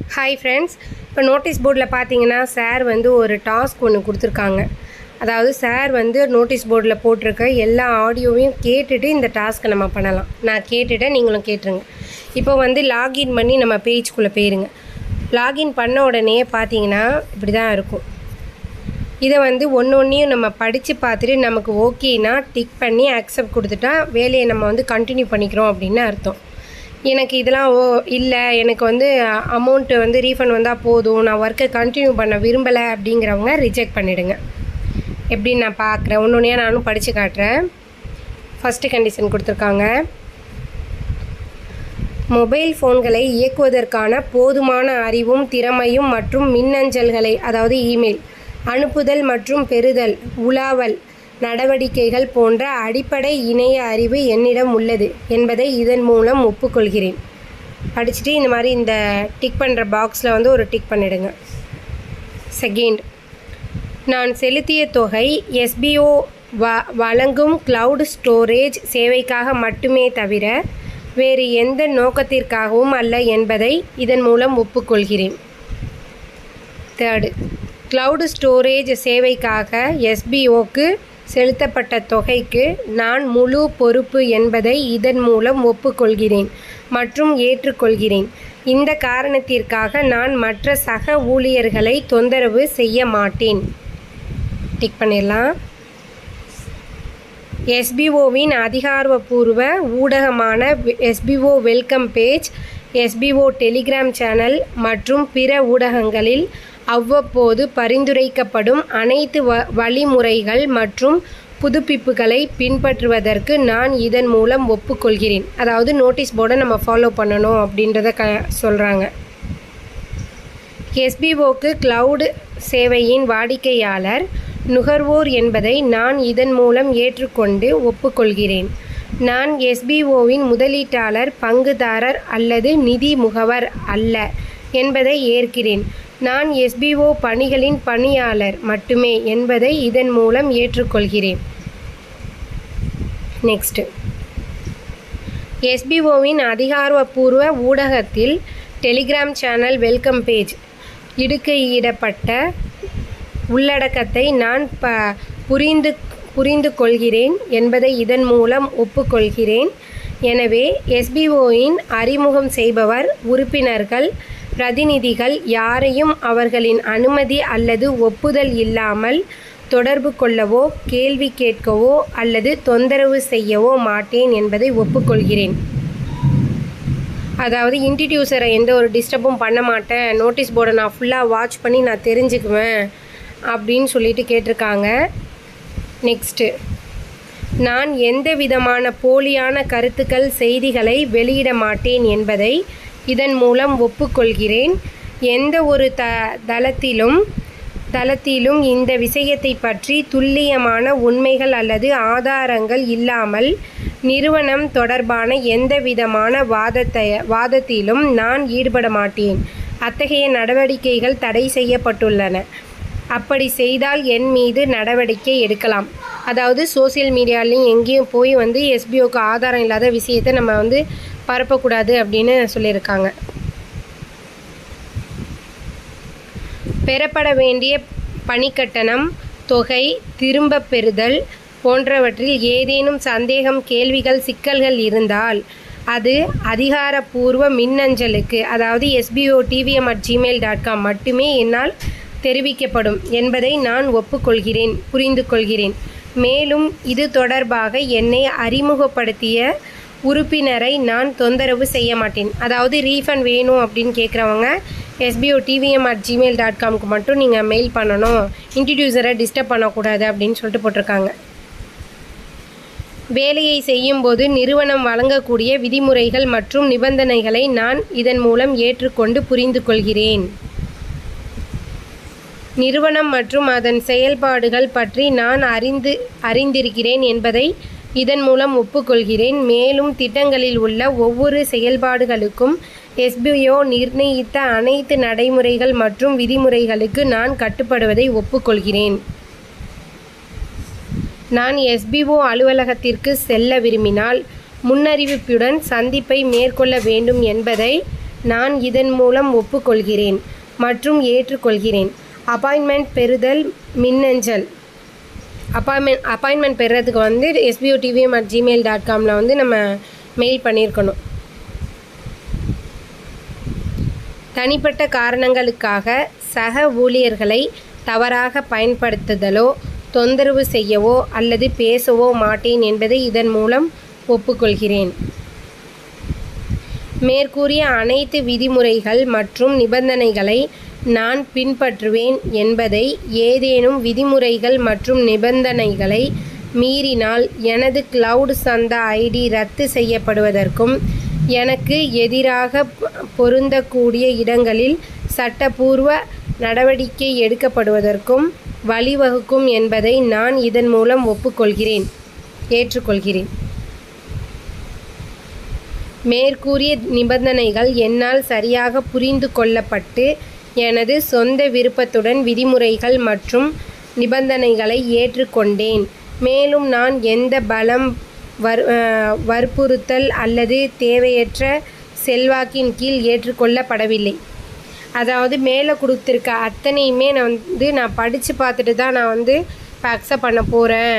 Hi friends இப்போ notice போர்டில் பார்த்தீங்கன்னா சார் வந்து ஒரு டாஸ்க் ஒன்று கொடுத்துருக்காங்க. அதாவது சார் வந்து நோட்டீஸ் போர்டில் போட்டிருக்க எல்லா ஆடியோவையும் கேட்டுட்டு இந்த டாஸ்க்கை நம்ம பண்ணலாம். நான் கேட்டுட்டேன் நீங்களும் கேட்டுருங்க. இப்போ வந்து லாகின் பண்ணி நம்ம பேஜ்குள்ளே போயிருங்க. லாகின் பண்ண உடனே பார்த்தீங்கன்னா இப்படி தான் இருக்கும். இதை வந்து ஒன்று ஒன்றையும் நம்ம படித்து பார்த்துட்டு நமக்கு ஓகேனா டிக் பண்ணி அக்செப்ட் கொடுத்துட்டா வேலையை நம்ம வந்து கண்டினியூ பண்ணிக்கிறோம் அப்படின்னு அர்த்தம். எனக்கு இதெல்லாம் ஓ இல்லை. எனக்கு வந்து அமௌண்ட்டு வந்து ரீஃபண்ட் வந்தால் போதும். நான் ஒர்க்கை கண்டினியூ பண்ண விரும்பலை அப்படிங்கிறவங்க ரிஜெக்ட் பண்ணிவிடுங்க எப்படின்னு நான் பார்க்குறேன் ஒன்று ஒன்றையாக நானும் படித்து காட்டுறேன். ஃபஸ்ட்டு கண்டிஷன் கொடுத்துருக்காங்க. மொபைல் ஃபோன்களை இயக்குவதற்கான போதுமான அறிவும் திறமையும் மற்றும் மின்னஞ்சல்களை அதாவது இமெயில் அனுப்புதல் மற்றும் பெறுதல் உலாவல் நடவடிக்கைகள் போன்ற அடிப்படை இணைய அறிவு என்னிடம் உள்ளது என்பதை இதன் மூலம் ஒப்புக்கொள்கிறேன். படிச்சுட்டு இந்த மாதிரி இந்த டிக் பண்ணுற பாக்ஸில் வந்து ஒரு டிக் பண்ணிடுங்க. செகண்ட் நான் செலுத்திய தொகை எஸ்பிஓ வ வழங்கும் க்ளவுட் ஸ்டோரேஜ் சேவைக்காக மட்டுமே தவிர வேறு எந்த நோக்கத்திற்காகவும் அல்ல என்பதை இதன் மூலம் ஒப்புக்கொள்கிறேன். தேர்டு க்ளவுடு ஸ்டோரேஜ் சேவைக்காக எஸ்பிஓக்கு செலுத்தப்பட்ட தொகைக்கு நான் முழு பொறுப்பு என்பதை இதன் மூலம் ஒப்புக்கொள்கிறேன் மற்றும் ஏற்றுக்கொள்கிறேன். இந்த காரணத்திற்காக நான் மற்ற சக ஊழியர்களை தொந்தரவு செய்ய மாட்டேன். டிக் பண்ணிடலாம். எஸ்பிஓவின் அதிகாரப்பூர்வ ஊடகமான SPO welcome page SPO Telegram channel மற்றும் பிற ஊடகங்களில் அவ்வப்போது பரிந்துரைக்கப்படும் அனைத்து வ வழிமுறைகள் மற்றும் புதுப்பிப்புகளை பின்பற்றுவதற்கு நான் இதன் மூலம் ஒப்புக்கொள்கிறேன். அதாவது நோட்டீஸ் போர்டை நம்ம ஃபாலோ பண்ணணும் அப்படின்றத க சொல்கிறாங்க எஸ்பிஓக்கு கிளவுடு சேவையின் வாடிக்கையாளர் நுகர்வோர் என்பதை நான் இதன் மூலம் ஏற்றுக்கொண்டு ஒப்புக்கொள்கிறேன். நான் எஸ்பிஓவின் முதலீட்டாளர் பங்குதாரர் அல்லது நிதி முகவர் அல்ல என்பதை ஏற்கிறேன். நான் எஸ்பிஓ பணிகளின் பணியாளர் மட்டுமே என்பதை இதன் மூலம் ஏற்றுக்கொள்கிறேன். நெக்ஸ்ட்டு எஸ்பிஓவின் அதிகாரப்பூர்வ ஊடகத்தில் டெலிகிராம் சேனல் வெல்கம் பேஜ் இடுக்கையிடப்பட்ட உள்ளடக்கத்தை நான் ப புரிந்து புரிந்து கொள்கிறேன் என்பதை இதன் மூலம் ஒப்புக்கொள்கிறேன். எனவே எஸ்பிஓயின் அறிமுகம் செய்பவர் உறுப்பினர்கள் பிரதிநிதிகள் யாரையும் அவர்களின் அனுமதி அல்லது ஒப்புதல் இல்லாமல் தொடர்பு கொள்ளவோ கேள்வி கேட்கவோ அல்லது தொந்தரவு செய்யவோ மாட்டேன் என்பதை ஒப்புக்கொள்கிறேன். அதாவது இன்ட்ரடியூசரை எந்த ஒரு டிஸ்டர்பும் பண்ண மாட்டேன். நோட்டீஸ் போர்டை நான் ஃபுல்லாக வாட்ச் பண்ணி நான் தெரிஞ்சுக்குவேன் அப்படின்னு சொல்லிட்டு கேட்டிருக்காங்க. நெக்ஸ்ட்டு நான் எந்த விதமான போலியான கருத்துக்கள் செய்திகளை வெளியிட மாட்டேன் என்பதை இதன் மூலம் ஒப்புக்கொள்கிறேன். எந்த ஒரு த தளத்திலும் தளத்திலும் இந்த விஷயத்தை பற்றி துல்லியமான உண்மைகள் அல்லது ஆதாரங்கள் இல்லாமல் நிறுவனம் தொடர்பான எந்த விதமான வாதத்தை வாதத்திலும் நான் ஈடுபட மாட்டேன். அத்தகைய நடவடிக்கைகள் தடை செய்யப்பட்டுள்ளன. அப்படி செய்தால் என் மீது நடவடிக்கை எடுக்கலாம். அதாவது சோசியல் மீடியாலையும் எங்கேயும் போய் வந்து எஸ்பிஓக்கு ஆதாரம் இல்லாத விஷயத்தை நம்ம வந்து பரப்பக்கூடாது அப்படின்னு சொல்லியிருக்காங்க. பெறப்பட வேண்டிய பணிக்கட்டணம் தொகை திரும்பப் பெறுதல் போன்றவற்றில் ஏதேனும் சந்தேகம் கேள்விகள் சிக்கல்கள் இருந்தால் அது அதிகாரப்பூர்வ மின்னஞ்சலுக்கு அதாவது SPO TVM at Gmail dot com மட்டுமே என்னால் தெரிவிக்கப்படும் என்பதை நான் ஒப்புக்கொள்கிறேன் புரிந்து கொள்கிறேன் மேலும் இது தொடர்பாக என்னை அறிமுகப்படுத்திய உறுப்பினரை நான் தொந்தரவு செய்ய மாட்டேன். அதாவது ரீஃபண்ட் வேணும் அப்படின்னு கேட்குறவங்க SPO TVM at Gmail dot காம்க்கு மட்டும் நீங்கள் மெயில் பண்ணணும். இன்ட்ரடியூசரை டிஸ்டர்ப் பண்ணக்கூடாது அப்படின்னு சொல்லிட்டு போட்டிருக்காங்க. வேலையை செய்யும்போது நிறுவனம் வழங்கக்கூடிய விதிமுறைகள் மற்றும் நிபந்தனைகளை நான் இதன் மூலம் ஏற்றுக்கொண்டு புரிந்து கொள்கிறேன். நிறுவனம் மற்றும் அதன் செயல்பாடுகள் பற்றி நான் அறிந்து அறிந்திருக்கிறேன் என்பதை இதன் மூலம் ஒப்புக்கொள்கிறேன். மேலும் திட்டங்களில் உள்ள ஒவ்வொரு செயல்பாடுகளுக்கும் எஸ்பிஓ நிர்ணயித்த அனைத்து நடைமுறைகள் மற்றும் விதிமுறைகளுக்கு நான் கட்டுப்படுவதை ஒப்புக்கொள்கிறேன். நான் எஸ்பிஓ அலுவலகத்திற்கு செல்ல விரும்பினால் முன்னறிவிப்புடன் சந்திப்பை மேற்கொள்ள வேண்டும் என்பதை நான் இதன் மூலம் ஒப்புக்கொள்கிறேன் மற்றும் ஏற்றுக்கொள்கிறேன். அப்பாயின்மெண்ட் பெறுதல் மின்னஞ்சல். அப்பாயின்மெண்ட் அப்பாயின்மெண்ட் பெறுறதுக்கு வந்து SPO TVM at Gmail dot காமில் வந்து நம்ம மெயில் பண்ணியிருக்கணும் தனிப்பட்ட காரணங்களுக்காக சக ஊழியர்களை தவறாக பயன்படுத்துதலோ தொந்தரவு செய்யவோ அல்லது பேசவோ மாட்டேன் என்பதை இதன் மூலம் ஒப்புக்கொள்கிறேன். மேற்கூறிய அனைத்து விதிமுறைகள் மற்றும் நிபந்தனைகளை நான் பின்பற்றுவேன் என்பதை ஏதேனும் விதிமுறைகள் மற்றும் நிபந்தனைகளை மீறினால் எனது கிளவுட் சந்தா ஐடி ரத்து செய்யப்படுவதற்கும் எனக்கு எதிராக பொருந்தக்கூடிய இடங்களில் சட்டப்பூர்வ நடவடிக்கை எடுக்கப்படுவதற்கும் வழிவகுக்கும் என்பதை நான் இதன் மூலம் ஒப்புக்கொள்கிறேன். ஏற்றுக்கொள்கிறேன். மேற்கூறிய நிபந்தனைகள் என்னால் சரியாக புரிந்து கொள்ளப்பட்டு எனது சொந்த விருப்பத்துடன் விதிமுறைகள் மற்றும் நிபந்தனைகளை ஏற்றுக்கொண்டேன். மேலும் நான் எந்த பலம் வர் வற்புறுத்தல் அல்லது தேவையற்ற செல்வாக்கின் கீழ் ஏற்றுக்கொள்ளப்படவில்லை. அதாவது மேலே கொடுத்துருக்க அத்தனையுமே நான் வந்து நான் படித்து பார்த்துட்டு தான் நான் வந்து இப்போ அக்செப்ட் பண்ண போகிறேன்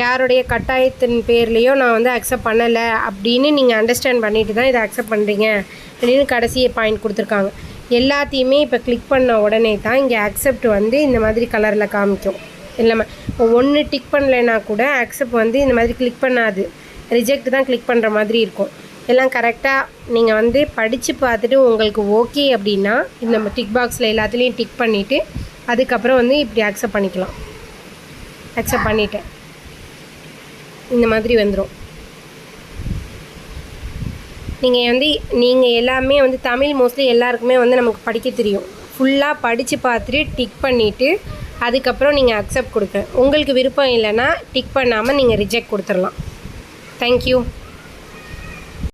யாருடைய கட்டாயத்தின் பேர்லேயோ நான் வந்து அக்செப்ட் பண்ணலை அப்படின்னு நீங்கள் அண்டர்ஸ்டாண்ட் பண்ணிட்டு தான் இதை அக்செப்ட் பண்ணுறீங்க அப்படின்னு கடைசி பாயிண்ட் கொடுத்துருக்காங்க. எல்லாத்தையுமே இப்போ கிளிக் பண்ண உடனே தான் இங்கே அக்செப்ட் வந்து இந்த மாதிரி கலரில் காமிக்கும். இல்லாமல் இப்போ ஒன்று டிக் பண்ணலைன்னா கூட அக்செப்ட் வந்து இந்த மாதிரி கிளிக் பண்ணாது. ரிஜெக்ட் தான் கிளிக் பண்ணுற மாதிரி இருக்கும். எல்லாம் கரெக்டாக நீங்கள் வந்து படித்து பார்த்துட்டு உங்களுக்கு ஓகே அப்படின்னா இந்த டிக் பாக்ஸில் எல்லாத்துலேயும் டிக் பண்ணிவிட்டு அதுக்கப்புறம் வந்து இப்படி அக்செப்ட் பண்ணிக்கலாம். அக்செப்ட் பண்ணிட்டேன். இந்த மாதிரி வந்துடும் நீங்கள் வந்து நீங்கள் எல்லாமே வந்து தமிழ் மோஸ்ட்லி எல்லாருக்குமே வந்து நமக்கு படிக்க தெரியும். ஃபுல்லாக படித்து பார்த்துட்டு டிக் பண்ணிவிட்டு அதுக்கப்புறம் நீங்கள் அக்செப்ட் கொடுக்க உங்களுக்கு விருப்பம் இல்லைன்னா டிக் பண்ணாமல் நீங்கள் ரிஜெக்ட் கொடுத்துடலாம். தேங்க்யூ